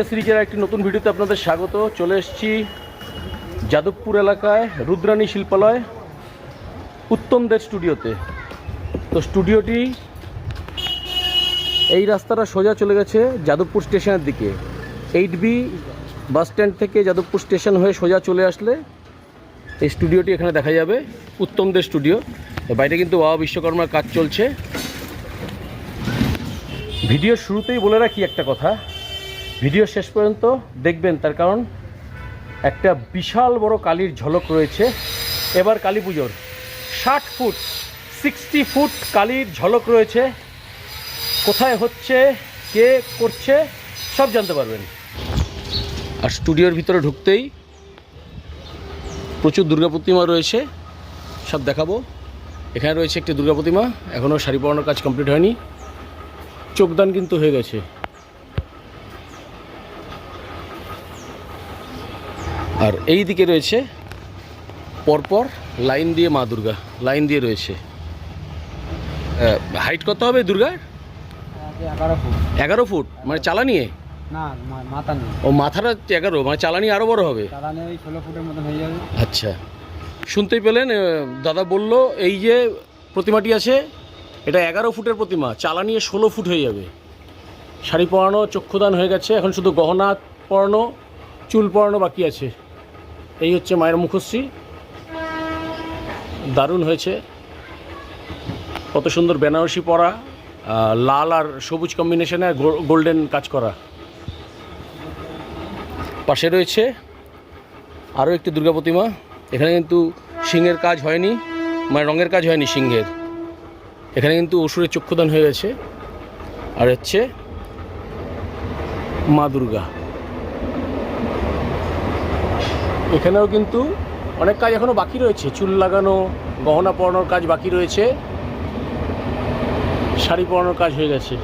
দুর্গাপূজা সিরিজের একটি নতুন ভিডিওতে আপনাদের স্বাগত। চলে এসেছি যাদবপুর এলাকায়, রুদ্রাণী শিল্পালয়, উত্তম দের স্টুডিওতে। তো স্টুডিওটি এই রাস্তাটা সোজা চলে গেছে যাদবপুর স্টেশনের দিকে। এইট বি বাস স্ট্যান্ড থেকে যাদবপুর স্টেশন হয়ে সোজা চলে আসলে এই স্টুডিওটি এখানে দেখা যাবে, উত্তম দের স্টুডিও। বাইরে কিন্তু বাবা বিশ্বকর্মার কাজ চলছে। ভিডিওর শুরুতেই বলে রাখি একটা কথা ভিডিও শেষ পর্যন্ত দেখবেন, তার কারণ একটা বিশাল বড় কালীর ঝলক রয়েছে। এবার কালী পুজোর। ষাট ফুট সিক্সটি ফুট কালীর ঝলক রয়েছে। কোথায় হচ্ছে, কে করছে, সব জানতে পারবেন। আর স্টুডিওর ভিতরে ঢুকতেই প্রচুর দুর্গা প্রতিমা রয়েছে। সব দেখাবো। এখানে রয়েছে একটি দুর্গা প্রতিমা। এখনও শাড়ি পরানোর কাজ কমপ্লিট হয়নি। চোখদান কিন্তু হয়ে গেছে। আর এই দিকে রয়েছে পরপর লাইন দিয়ে মা দুর্গা লাইন দিয়ে রয়েছে। হাইট কত হবে দুর্গার? এগারো ফুট। মানে চালানিয়ে না মা- মাথা নেই। ও মাথাটা এগারো মানে চালানি আরও বড় হবে। চালানে আচ্ছা। শুনতেই পেলেন দাদা বলল এই যে প্রতিমাটি আছে এটা এগারো ফুটের প্রতিমা চালানিয়ে ষোলো ফুট হয়ে যাবে। শাড়ি পরানো চক্ষুদান হয়ে গেছে এখন শুধু গহনা পরানো চুল পরানো বাকি আছে। এই হচ্ছে মায়ের মুখশ্রী। দারুণ হয়েছে। কত সুন্দর বেনারসি পরা লাল আর সবুজ কম্বিনেশনে গোল্ডেন কাজ করা। পাশে রয়েছে আরও একটি দুর্গা প্রতিমা। এখানে কিন্তু সিংহের কাজ হয়নি মানে রঙের কাজ হয়নি সিংহের। এখানে কিন্তু অসুরের চক্ষুদান হয়ে গেছে। আর হচ্ছে মা দুর্গা। এখানেও কিন্তু অনেক কাজ এখনও বাকি রয়েছে। চুল লাগানো, গহনা পরানোর কাজ বাকি রয়েছে। শাড়ি পরানোর কাজ হয়ে গেছে।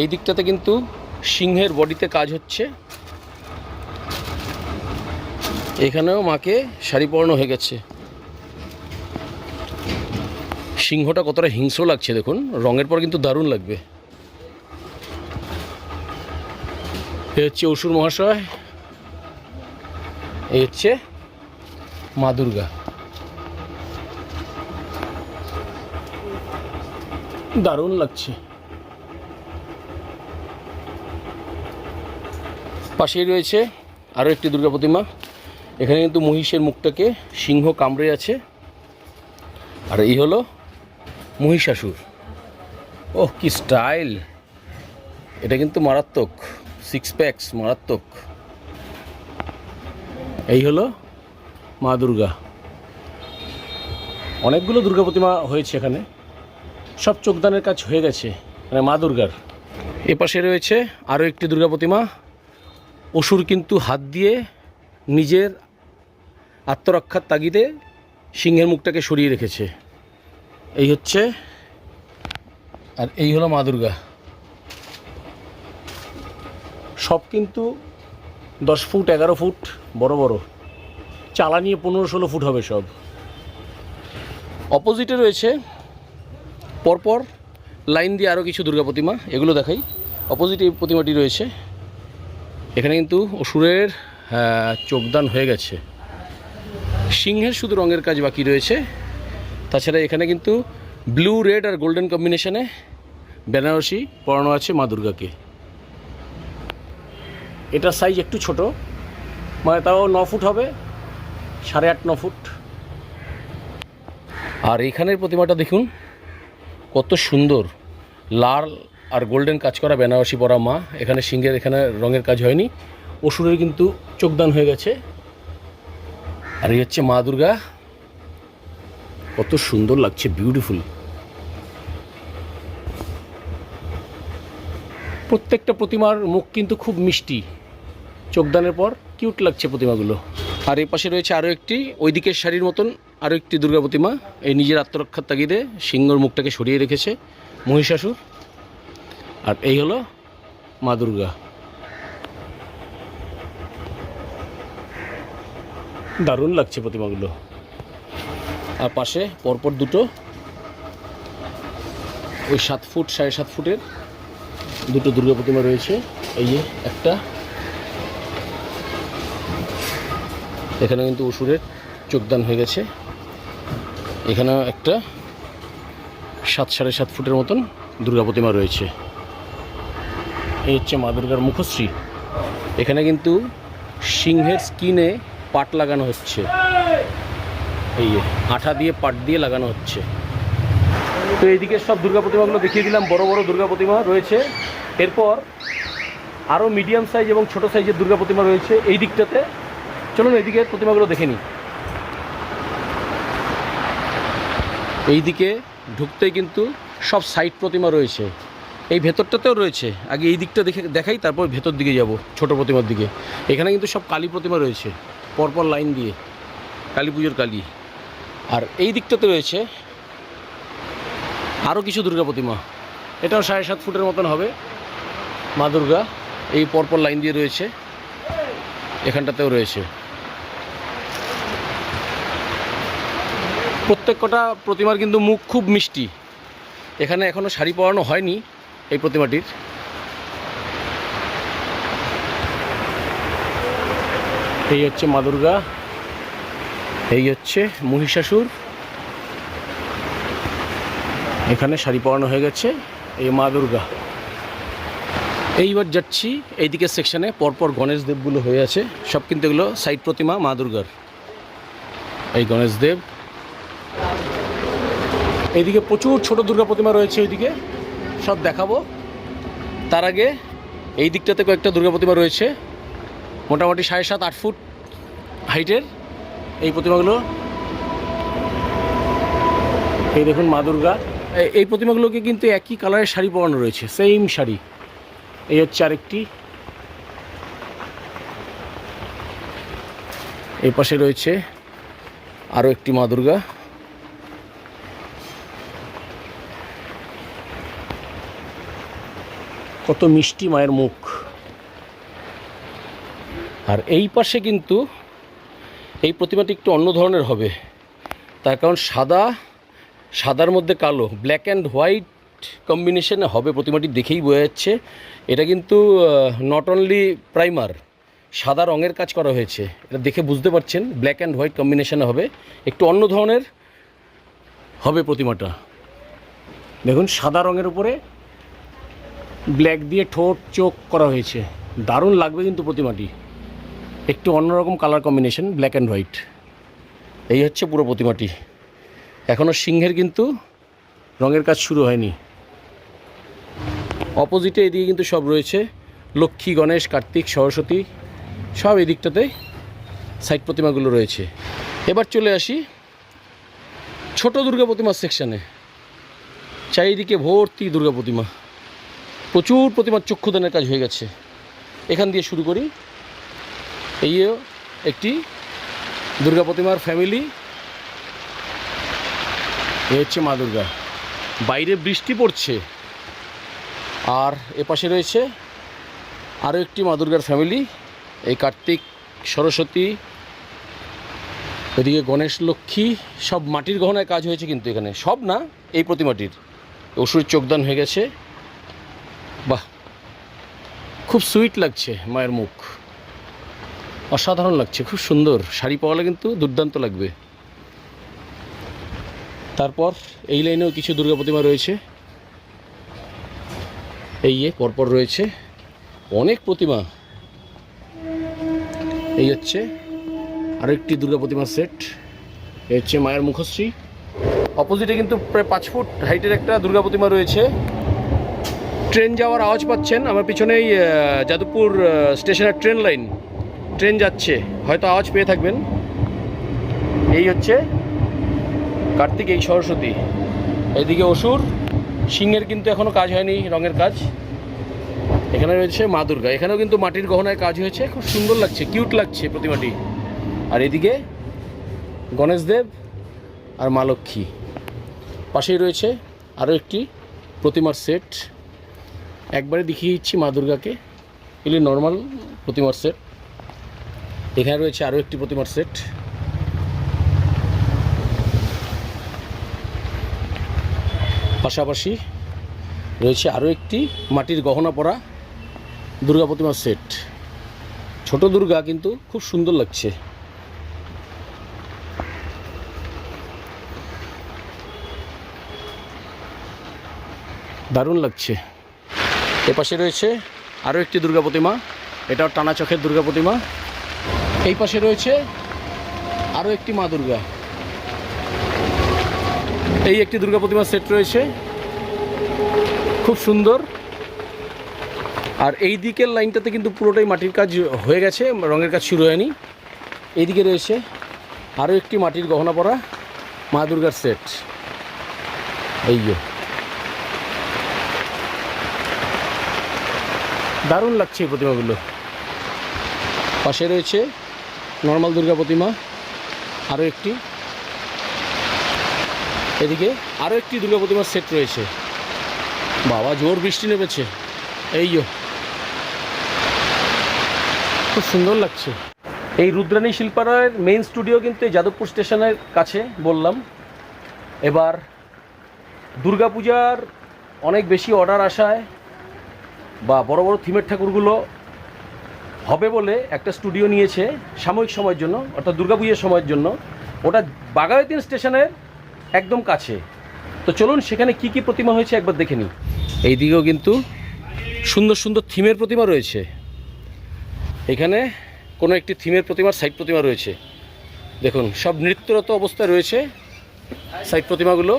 এই দিকটাতে কিন্তু সিংহের বডিতে কাজ হচ্ছে। এখানেও মাকে শাড়ি পরানো হয়ে গেছে। সিংহটা কতটা হিংস্র লাগছে দেখুন। রঙের পর কিন্তু দারুণ লাগবে। এ হচ্ছে অসুর মহাশয় এই হচ্ছে মা দুর্গা। দারুণ লাগছে। পাশেই রয়েছে আরও একটি দুর্গা প্রতিমা। এখানে কিন্তু মহিষের মুখটাকে সিংহ কামড়ে আছে। আর এই হলো মহিষাসুর। ওহ, কি স্টাইল! এটা কিন্তু মারাত্মক। সিক্স প্যাকস মারাত্মক। এই হলো মা দুর্গা। অনেকগুলো দুর্গা প্রতিমা হয়েছে এখানে। সব চোখদানের কাজ হয়ে গেছে মানে মা দুর্গার। এ পাশে রয়েছে আরও একটি দুর্গা প্রতিমা। অসুর কিন্তু হাত দিয়ে নিজের আত্মরক্ষার তাগিদে সিংহের মুখটাকে সরিয়ে রেখেছে। এই হচ্ছে, আর এই হলো মা দুর্গা। সব কিন্তু দশ ফুট, এগারো ফুট, বড় বড়। চালানিয়ে পনেরো ষোলো ফুট হবে সব। অপোজিটে রয়েছে পরপর লাইন দিয়ে আরও কিছু দুর্গা প্রতিমা, এগুলো দেখাই। অপোজিটে এই প্রতিমাটি রয়েছে। এখানে কিন্তু অসুরের চোখদান হয়ে গেছে। সিংহের শুধু রঙের কাজ বাকি রয়েছে। তাছাড়া এখানে কিন্তু ব্লু রেড আর গোল্ডেন কম্বিনেশনে বেনারসি পরানো আছে মা দুর্গাকে। এটার সাইজ একটু ছোট। মানে তাও ন ফুট হবে, সাড়ে আট, ন ফুট। আর এখানের প্রতিমাটা দেখুন, কত সুন্দর। লাল আর গোল্ডেন কাজ করা বেনারসি পরা মা। এখানে সিংহের, এখানে রঙের কাজ হয়নি। অসুরের কিন্তু চোখদান হয়ে গেছে। আর এই হচ্ছে মা দুর্গা। কত সুন্দর লাগছে বিউটিফুল প্রত্যেকটা প্রতিমার মুখ কিন্তু খুব মিষ্টি। চোখদানের পর কিউট লাগছে প্রতিমাগুলো। আর এই পাশে রয়েছে আরও একটি ওই দিকের শাড়ির মতন আরও একটি দুর্গা প্রতিমা। এই নিজের আত্মরক্ষার তাগিদে সিংহর মুখটাকে সরিয়ে রেখেছে মহিষাসুর। আর এই হলো মা দুর্গা। দারুণ লাগছে প্রতিমাগুলো। আর পাশে পরপর দুটো, ওই সাত ফুট, সাড়ে সাত ফুটের দুটো দুর্গা প্রতিমা রয়েছে। এই যে একটা এখানে কিন্তু অসুরের যোগদান হয়ে গেছে। এখানেও একটা সাত সাড়ে সাত ফুটের মতন দুর্গা প্রতিমা রয়েছে। এই হচ্ছে মা দুর্গার মুখশ্রী। এখানে কিন্তু সিংহের স্কিনে পাট লাগানো হচ্ছে। এই আঠা দিয়ে পাট দিয়ে লাগানো হচ্ছে। তো এইদিকে সব দুর্গা প্রতিমাগুলো দেখিয়ে দিলাম। বড় বড় দুর্গা প্রতিমা রয়েছে। এরপর আরও মিডিয়াম সাইজ এবং ছোট সাইজের দুর্গা প্রতিমা রয়েছে। এই দিকটাতে চলুন এইদিকে প্রতিমাগুলো দেখে নিই। এইদিকে ঢুকতেই কিন্তু সব সাইড প্রতিমা রয়েছে। এই ভেতরটাতেও রয়েছে। আগে এই দিকটা দেখে দেখাই, তারপর ভেতর দিকে যাব, ছোট প্রতিমার দিকে। এখানে কিন্তু সব কালী প্রতিমা রয়েছে, পরপর লাইন দিয়ে, কালী পুজোর কালী। আর এই দিকটাতে রয়েছে আরও কিছু দুর্গা প্রতিমা। এটাও সাড়ে সাত ফুটের মতন হবে, মা দুর্গা। এই পরপর লাইন দিয়ে রয়েছে, এখানটাতেও রয়েছে। প্রত্যেক কটা প্রতিমার কিন্তু মুখ খুব মিষ্টি। এখানে এখনও শাড়ি পরানো হয়নি এই প্রতিমাটির। এই হচ্ছে মা দুর্গা। এই হচ্ছে মহিষাসুর। এখানে শাড়ি পরানো হয়ে গেছে এই মা দুর্গা। এইবার যাচ্ছি এইদিকে সেকশনে পরপর গণেশ দেবগুলো হয়ে আছে। সব কিন্তু এগুলো সাইড প্রতিমা মা দুর্গার। এই গণেশ দেব। এইদিকে প্রচুর ছোট দুর্গা প্রতিমা রয়েছে এইদিকে সব দেখাবো। তার আগে এই দিকটাতে কয়েকটা দুর্গা প্রতিমা রয়েছে। মোটামুটি সাড়ে সাত, আট ফুট হাইটের এই প্রতিমাগুলো। এই দেখুন মা দুর্গা। এই প্রতিমাগুলোকে কিন্তু একই কালারের শাড়ি পরানো রয়েছে, সেম শাড়ি। এই হচ্ছে আরেকটি। এই পাশে রয়েছে আরও একটি মা দুর্গা। কত মিষ্টি মায়ের মুখ। আর এই পাশে কিন্তু এই প্রতিমাটি একটু অন্য ধরনের হবে। তার কারণ সাদা সাদার মধ্যে কালো ব্ল্যাক অ্যান্ড হোয়াইট কম্বিনেশনে হবে প্রতিমাটি দেখেই বোঝা যাচ্ছে। এটা কিন্তু নট অনলি প্রাইমার সাদা রঙের কাজ করা হয়েছে। এটা দেখে বুঝতে পারছেন ব্ল্যাক অ্যান্ড হোয়াইট কম্বিনেশনে হবে। একটু অন্য ধরনের হবে প্রতিমাটা। দেখুন সাদা রঙের উপরে ব্ল্যাক দিয়ে ঠোঁট, চোখ করা হয়েছে। দারুণ লাগবে কিন্তু প্রতিমাটি। একটু অন্যরকম colour combination black and white এই হচ্ছে পুরো প্রতিমাটি। এখনও সিংহের কিন্তু রঙের কাজ শুরু হয়নি। অপোজিটে এদিকে কিন্তু সব রয়েছে। লক্ষ্মী, গণেশ, কার্তিক, সরস্বতী, সব এই দিকটাতে সাইড প্রতিমাগুলো রয়েছে। এবার চলে আসি ছোট দুর্গা প্রতিমার সেকশানে চারিদিকে ভর্তি দুর্গা প্রতিমা। প্রচুর প্রতিমার চক্ষুদানের কাজ হয়ে গেছে। এখান দিয়ে শুরু করি। এইও একটি দুর্গা প্রতিমার ফ্যামিলি এ হচ্ছে মা দুর্গা। বাইরে বৃষ্টি পড়ছে। আর এপাশে রয়েছে আরও একটি মা দুর্গার ফ্যামিলি এই কার্তিক, সরস্বতী, এদিকে গণেশ, লক্ষ্মী, সব মাটির গহনায় কাজ হয়েছে কিন্তু এখানে। সব না, এই প্রতিমাটির। অসুর চোখদান হয়ে গেছে। বাহ, খুব সুইট লাগছে মায়ের মুখ। অসাধারণ লাগছে, খুব সুন্দর। শাড়ি পরালে কিন্তু দুর্দান্ত লাগবে। তারপর এই লাইনেও কিছু দুর্গা প্রতিমা রয়েছে। এই যে পরপর রয়েছে অনেক প্রতিমা। এই হচ্ছে আরেকটি দুর্গা প্রতিমার সেট। এই হচ্ছে মায়ের মুখশ্রী। অপোজিটে কিন্তু প্রায় পাঁচ ফুট হাইটের একটা দুর্গা প্রতিমা রয়েছে। ট্রেন যাওয়ার আওয়াজ পাচ্ছেন। আমার পিছনেই যাদবপুর স্টেশনের ট্রেন লাইন। ট্রেন যাচ্ছে। হয়তো আওয়াজ পেয়ে থাকবেন। এই হচ্ছে কার্তিক, এই সরস্বতী। এদিকে অসুর। সিংহের কিন্তু এখনও কাজ হয়নি, রঙের কাজ। এখানে রয়েছে মা দুর্গা। এখানেও কিন্তু মাটির গহনায় কাজ হয়েছে। খুব সুন্দর লাগছে, কিউট লাগছে প্রতিমাটি। আর এদিকে গণেশ দেব আর মা লক্ষ্মী। পাশেই রয়েছে আরও একটি প্রতিমার সেট। একবারে দেখিয়ে দিচ্ছি মা দুর্গাকে। এগুলি নর্মাল প্রতিমার সেট এখানে রয়েছে আরও একটি প্রতিমার সেট পাশাপাশি রয়েছে আরও একটি মাটির গহনা পরা দুর্গা প্রতিমার সেট ছোট দুর্গা কিন্তু খুব সুন্দর লাগছে। দারুণ লাগছে। এ পাশে রয়েছে আরও একটি দুর্গা প্রতিমা। এটাও টানা চোখের দুর্গা প্রতিমা। এই পাশে রয়েছে আরও একটি মা দুর্গা। এই একটি দুর্গা প্রতিমার সেট রয়েছে। খুব সুন্দর। আর এই দিকের লাইনটাতে কিন্তু পুরোটাই মাটির কাজ হয়ে গেছে, রঙের কাজ শুরু হয়নি। এইদিকে রয়েছে আরও একটি মাটির গহনা পরা মা দুর্গার সেট। এই দারুণ লাগছে এই প্রতিমাগুলো। পাশে রয়েছে নর্মাল দুর্গা প্রতিমা আরও একটি। এদিকে আরও একটি দুর্গা প্রতিমার সেট রয়েছে। বাবা জোর বৃষ্টি নেমেছে। এই যো। খুব সুন্দর লাগছে। এই রুদ্রাণী শিল্পালয়ের মেইন স্টুডিও কিন্তু এই যাদবপুর স্টেশনের কাছে বললাম। এবার দুর্গাপূজার অনেক বেশি অর্ডার আসায় বা বড় বড় থিমের ঠাকুরগুলো হবে বলে একটা স্টুডিও নিয়েছে সাময়িক সময়ের জন্য, অর্থাৎ দুর্গাপুজোর সময়ের জন্য। ওটা বাগায়তিন স্টেশনের একদম কাছে। তো চলুন সেখানে কি কি প্রতিমা হয়েছে একবার দেখে নিই। এই দিকেও কিন্তু সুন্দর সুন্দর থিমের প্রতিমা রয়েছে। এখানে কোনো একটি থিমের প্রতিমার সাইড প্রতিমা রয়েছে। দেখুন, সব নৃত্যরত অবস্থায় রয়েছে সাইড প্রতিমাগুলো।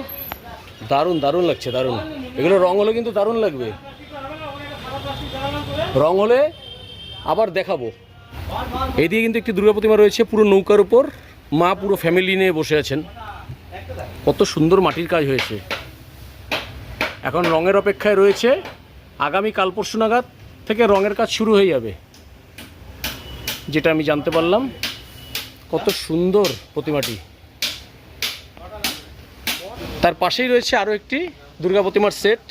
দারুণ দারুণ লাগছে, দারুণ। এগুলো রঙ হলে কিন্তু দারুণ লাগবে। রং হলে আবার দেখাবো। এদিকে কিন্তু একটি দুর্গা প্রতিমা রয়েছে পুরো নৌকার উপর। মা পুরো ফ্যামিলি নিয়ে বসে আছেন। কত সুন্দর মাটির কাজ হয়েছে। এখন রঙের অপেক্ষায় রয়েছে। আগামী কাল পরশু নাগাদ থেকে রঙের কাজ শুরু হয়ে যাবে। যেটা আমি জানতে পারলাম, কত সুন্দর প্রতিমাটি। তার পাশেই রয়েছে আরও একটি দুর্গা প্রতিমার সেট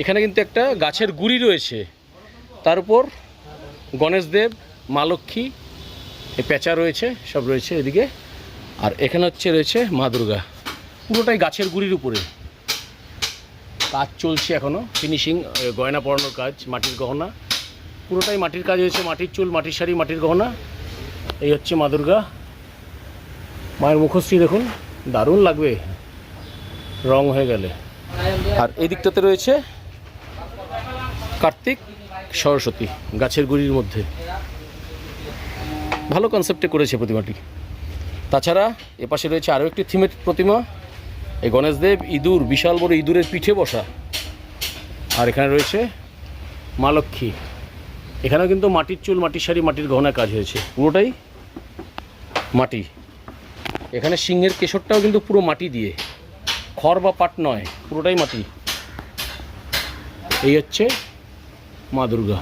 এখানে কিন্তু একটা গাছের গুড়ি রয়েছে। তার উপর গণেশদেব মা লক্ষ্মী, এই পেঁচা রয়েছে, সব রয়েছে এদিকে। আর এখানে হচ্ছে রয়েছে মা দুর্গা। পুরোটাই গাছের গুড়ির উপরে। কাজ চলছে এখনও ফিনিশিং গয়না পরানোর কাজ, মাটির গহনা। পুরোটাই মাটির কাজ হয়েছে। মাটির চুল, মাটির শাড়ি, মাটির গহনা। এই হচ্ছে মা দুর্গা। মায়ের মুখশ্রী দেখুন, দারুণ লাগবে। রং হয়ে গেলে। আর এই দিকটাতে রয়েছে কার্তিক। সরস্বতী, গাছের গুড়ির মধ্যে। ভালো কনসেপ্টে করেছে প্রতিমাটি। তাছাড়া এপাশে রয়েছে আরও একটি থিমের প্রতিমা। এই গণেশদেব ইঁদুর, বিশাল বড় ইঁদুরের পিঠে বসা। আর এখানে রয়েছে মা লক্ষ্মী। এখানেও কিন্তু মাটির চুল, মাটির শাড়ি, মাটির গহনা কাজ হয়েছে। পুরোটাই মাটি। এখানে সিংহের কেশরটাও কিন্তু পুরো মাটি দিয়ে। খড় বা পাট নয়, পুরোটাই মাটি। এই হচ্ছে মা দুর্গা।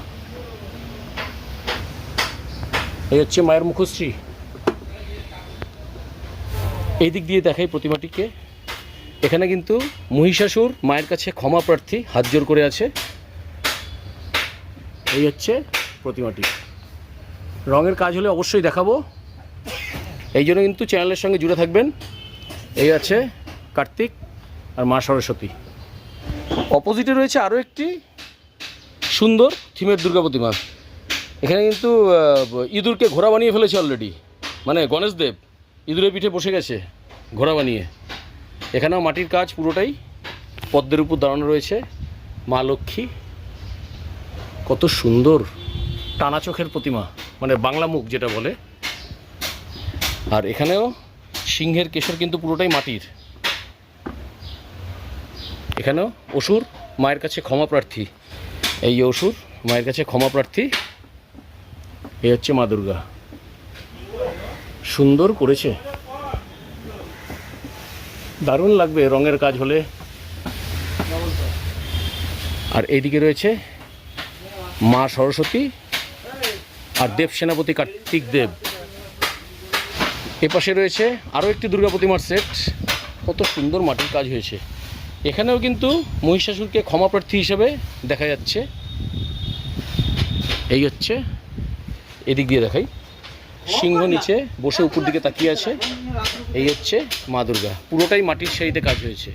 এই হচ্ছে মায়ের মুখশ্রী। এই দিক দিয়ে দেখাই প্রতিমাটিকে। এখানে কিন্তু মহিষাসুর মায়ের কাছে ক্ষমা প্রার্থী হাত জোর করে আছে। এই হচ্ছে প্রতিমাটি। রঙের কাজ হলে অবশ্যই দেখাবো। এই জন্য কিন্তু চ্যানেলের সঙ্গে জুড়ে থাকবেন। এই আছে কার্তিক আর মা সরস্বতী। অপোজিটে রয়েছে আরও একটি সুন্দর থিমের দুর্গা প্রতিমা। এখানে কিন্তু ইঁদুরকে ঘোড়া বানিয়ে ফেলেছে অলরেডি মানে গণেশদেব ইঁদুরের পিঠে বসে গেছে ঘোড়া বানিয়ে। এখানেও মাটির কাজ পুরোটাই পদ্মের উপর দাঁড়ানো রয়েছে। মা লক্ষ্মী, কত সুন্দর টানা চোখের প্রতিমা মানে বাংলা মুখ যেটা বলে। আর এখানেও সিংহের কেশর কিন্তু পুরোটাই মাটির। এখানেও অসুর মায়ের কাছে ক্ষমা প্রার্থী। এই অসুর মায়ের কাছে ক্ষমা প্রার্থী। এই হচ্ছে মা দুর্গা। সুন্দর করেছে। দারুণ লাগবে রঙের কাজ হলে। আর এইদিকে রয়েছে মা সরস্বতী আর দেব সেনাপতি কার্তিক দেব। এপাশে রয়েছে আরও একটি দুর্গা প্রতিমার সেট। কত সুন্দর মাটির কাজ হয়েছে। এখানেও কিন্তু মহিষাসুরকে ক্ষমাপ্রার্থী হিসেবে দেখা যাচ্ছে। এই হচ্ছে এদিক দিয়ে দেখাই। সিংহ নিচে বসে উপর দিকে তাকিয়ে আছে। এই হচ্ছে মা দুর্গা। পুরোটাই মাটির শাড়িতে কাজ হয়েছে।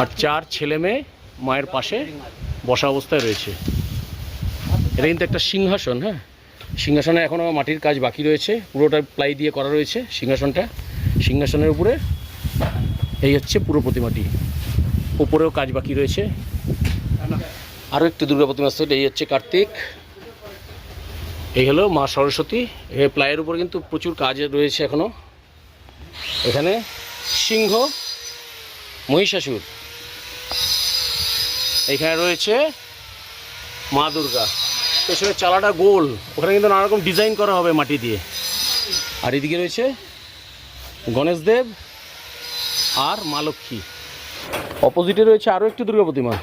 আর চার ছেলে মেয়ে মায়ের পাশে বসা অবস্থায় রয়েছে। এটা কিন্তু একটা সিংহাসন হ্যাঁ? সিংহাসনে এখনও মাটির কাজ বাকি রয়েছে। পুরোটা প্লাই দিয়ে করা রয়েছে সিংহাসনটা। সিংহাসনের উপরে। এই হচ্ছে পুরো প্রতিমাটি। উপরেও কাজ বাকি রয়েছে। আরও একটি দুর্গা প্রতিমা সেট এই হচ্ছে কার্তিক। এই হলো মা সরস্বতী। এই প্লাইয়ের উপরে কিন্তু প্রচুর কাজ রয়েছে এখনও এখানে সিংহ, মহিষাসুর। এখানে রয়েছে মা দুর্গা। পেছনে চালাটা গোল। ওখানে কিন্তু নানা রকম ডিজাইন করা হবে মাটি দিয়ে। আর এদিকে রয়েছে গণেশ দেব আর মা লক্ষ্মী। অপোজিটে রয়েছে আরও একটি দুর্গা প্রতিমা।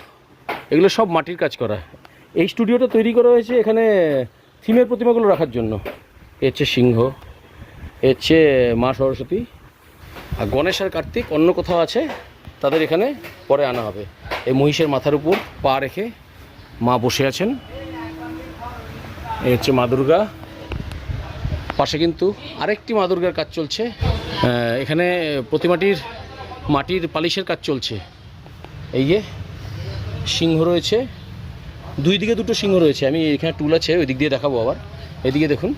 এগুলো সব মাটির কাজ করা। এই স্টুডিওটা তৈরি করা হয়েছে এখানে থিমের প্রতিমাগুলো রাখার জন্য। এ হচ্ছে সিংহ, এ হচ্ছে মা সরস্বতী আর গণেশ আর কার্তিক অন্য কোথাও আছে, তাদের এখানে পরে আনা হবে। এই মহিষের মাথার উপর পা রেখে মা বসে আছেন। এ হচ্ছে মা দুর্গা। পাশে কিন্তু আরেকটি মা দুর্গার কাজ চলছে। এখানে প্রতিমাটির, মাটির পালিশের কাজ চলছে। এই যে সিংহ রয়েছে। দুই দিকে দুটো সিংহ রয়েছে। আমি এখানে টুল আছে, ওই দিক দিয়ে দেখাবো আবার। এদিকে দেখুন,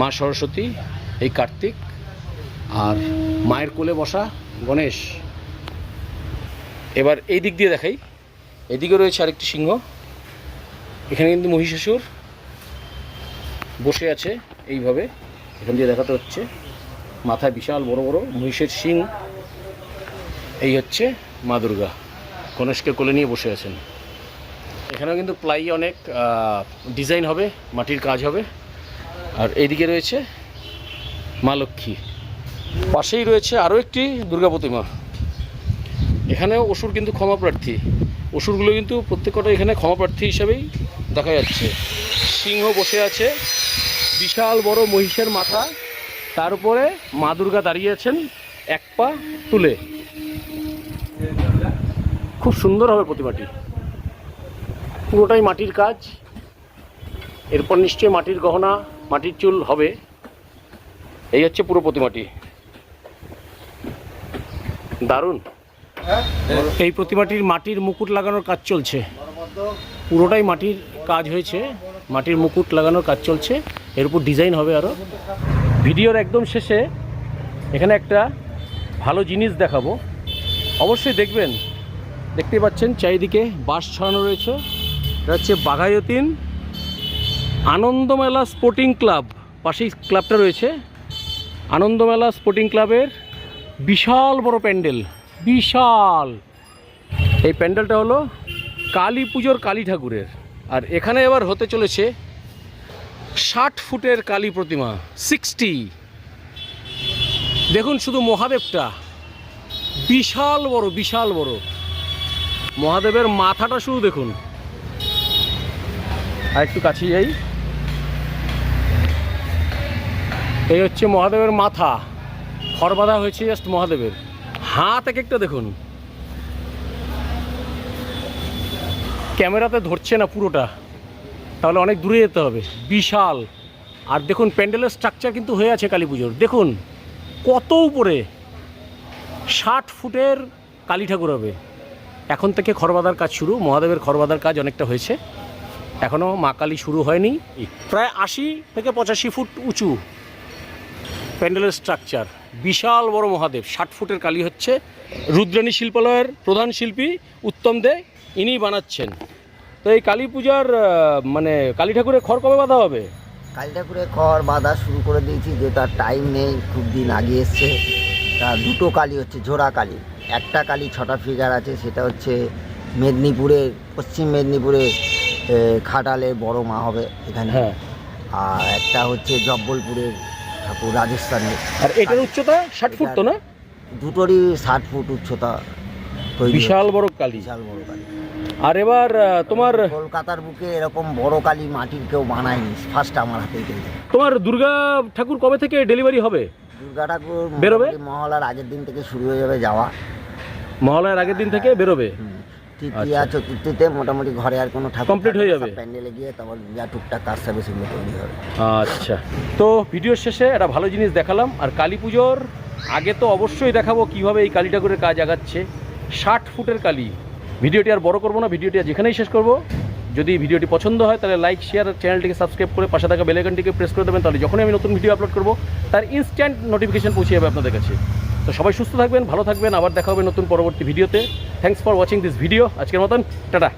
মা সরস্বতী, এই কার্তিক আর মায়ের কোলে বসা গণেশ। এবার এই দিক দিয়ে দেখাই। এদিকে রয়েছে আরেকটি সিংহ। এখানে কিন্তু মহিষাসুর বসে আছে। এইভাবে এখান দিয়ে দেখাতে হচ্ছে। মাথায় বিশাল বড় বড় মহিষের শিং। এই হচ্ছে মা দুর্গা। গণেশকে কোলে নিয়ে বসে আছেন। এখানেও কিন্তু প্লাই অনেক ডিজাইন হবে, মাটির কাজ হবে। আর এইদিকে রয়েছে মা লক্ষ্মী। পাশেই রয়েছে আরও একটি দুর্গা প্রতিমা। এখানেও অসুর কিন্তু ক্ষমা প্রার্থী। অসুরগুলো কিন্তু প্রত্যেকটা এখানে ক্ষমা প্রার্থী হিসাবেই দেখা যাচ্ছে। সিংহ বসে আছে। বিশাল বড় মহিষের মাথা। তার উপরে মা দুর্গা দাঁড়িয়ে আছেন এক পা তুলে। খুব সুন্দর হবে প্রতিমাটি। পুরোটাই মাটির কাজ। এরপর নিশ্চয়ই মাটির গহনা, মাটির চুল হবে। এই হচ্ছে পুরো প্রতিমাটি। দারুণ। এই প্রতিমাটির মাটির মুকুট লাগানোর কাজ চলছে। পুরোটাই মাটির কাজ হয়েছে। মাটির মুকুট লাগানোর কাজ চলছে, এর উপর ডিজাইন হবে আরও ভিডিওর একদম শেষে এখানে একটা ভালো জিনিস দেখাবো। অবশ্যই দেখবেন দেখতেই পাচ্ছেন চারিদিকে বাঁশ ছড়ানো রয়েছে। এটা হচ্ছে বাঘায়তিন আনন্দমেলা স্পোর্টিং ক্লাব, পাশেই ক্লাবটা রয়েছে। আনন্দমেলা স্পোর্টিং ক্লাবের বিশাল বড় প্যান্ডেল, বিশাল। এই প্যান্ডেলটা হলো কালী পুজোর কালী ঠাকুরের। আর এখানে এবার হতে চলেছে ষাট ফুটের কালী প্রতিমা সিক্সটি দেখুন শুধু মহাদেবটা, বিশাল বড় বিশাল বড়। মহাদেবের মাথাটা শুধু দেখুন। আর একটু কাছে যাই এই হচ্ছে মহাদেবের মাথা। খড় বাঁধা হয়েছে জাস্ট মহাদেবের। হাত এক একটা দেখুন। ক্যামেরাতে ধরছে না পুরোটা, তাহলে অনেক দূরে যেতে হবে। বিশাল। আর দেখুন, প্যান্ডেলের স্ট্রাকচার কিন্তু হয়ে আছে কালী পুজোর। দেখুন, কত উপরে। ষাট ফুটের কালী ঠাকুর হবে। এখন থেকে খড়বাদার কাজ শুরু, মহাদেবের খড়বাদার কাজ অনেকটা হয়েছে। এখনও মা কালী শুরু হয়নি। প্রায় আশি থেকে পঁচাশি ফুট উঁচু প্যান্ডেলের স্ট্রাকচার বিশাল বড় মহাদেব, ষাট ফুটের কালী হচ্ছে। রুদ্রাণী শিল্পালয়ের প্রধান শিল্পী উত্তম দে ইনি বানাচ্ছেন। তো এই কালী পূজার মানে কালী ঠাকুরের খড় কবে বাঁধা হবে? কালী ঠাকুরের খড় বাঁধা শুরু করে দিয়েছি যে তার টাইম নেই খুব দিন আগে এসছে। তা দুটো কালী হচ্ছে জোড়া কালী। একটা কালী ছটা ফিগার আছে সেটা হচ্ছে মেদিনীপুরের পশ্চিম মেদিনীপুরের এ, খাটালের বড় মা হবে এখানে। হ্যাঁ। আর একটা হচ্ছে জব্বলপুরের ঠাকুর রাজস্থানের। আর এটার উচ্চতা ষাট ফুট তো না? দুটোরই ষাট ফুট উচ্চতা তৈরি বিশাল বড় কালী বিশাল বড় কালী আর এবার তোমার কলকাতার বুকে এরকম বড় কালী মাটির কেউ বানায়নি ফার্স্ট আমার হাতে কিন্তু তোমার দুর্গা ঠাকুর কবে থেকে ডেলিভারি হবে দুর্গা ঠাকুর বেরোবে? মহলার আগের দিন থেকে শুরু হয়ে যাবে যাওয়া মহালয়ার আগের দিন থেকে বেরোবে। তৃতীয়া চতুর্থীতে মোটামুটি ঘরে আর কোনো ঠাকুর আচ্ছা। Complete হয়ে যাবে? প্যান্ডেলে গিয়ে তারপর যা টুকটাক কাজ থাকবে সেগুলো তৈরি হবে আচ্ছা তো ভিডিওর শেষে একটা ভালো জিনিস দেখালাম আর কালী পুজোর আগে তো অবশ্যই দেখাবো কীভাবে এই কালী ঠাকুরের কাজ আগাচ্ছে। ষাট ফুটের কালী। ভিডিওটি আর বড় করব না, ভিডিওটি আর যেখানেই শেষ করব। যদি ভিডিওটি পছন্দ হয়, তাহলে লাইক শেয়ার চ্যানেলটিকে সাবস্ক্রাইব করে পাশে থাকা বেলাইকনটিকে প্রেস করে দেবেন, তাহলে যখনই আমি নতুন ভিডিও আপলোড করব, তার ইনস্ট্যান্ট নোটিফিকেশন পৌঁছে যাবে আপনাদের কাছে। তো সবাই সুস্থ থাকবেন, ভালো থাকবেন, আবার দেখা হবে নতুন পরবর্তী ভিডিওতে thanks for watching this video আজকের মতন, টাটা।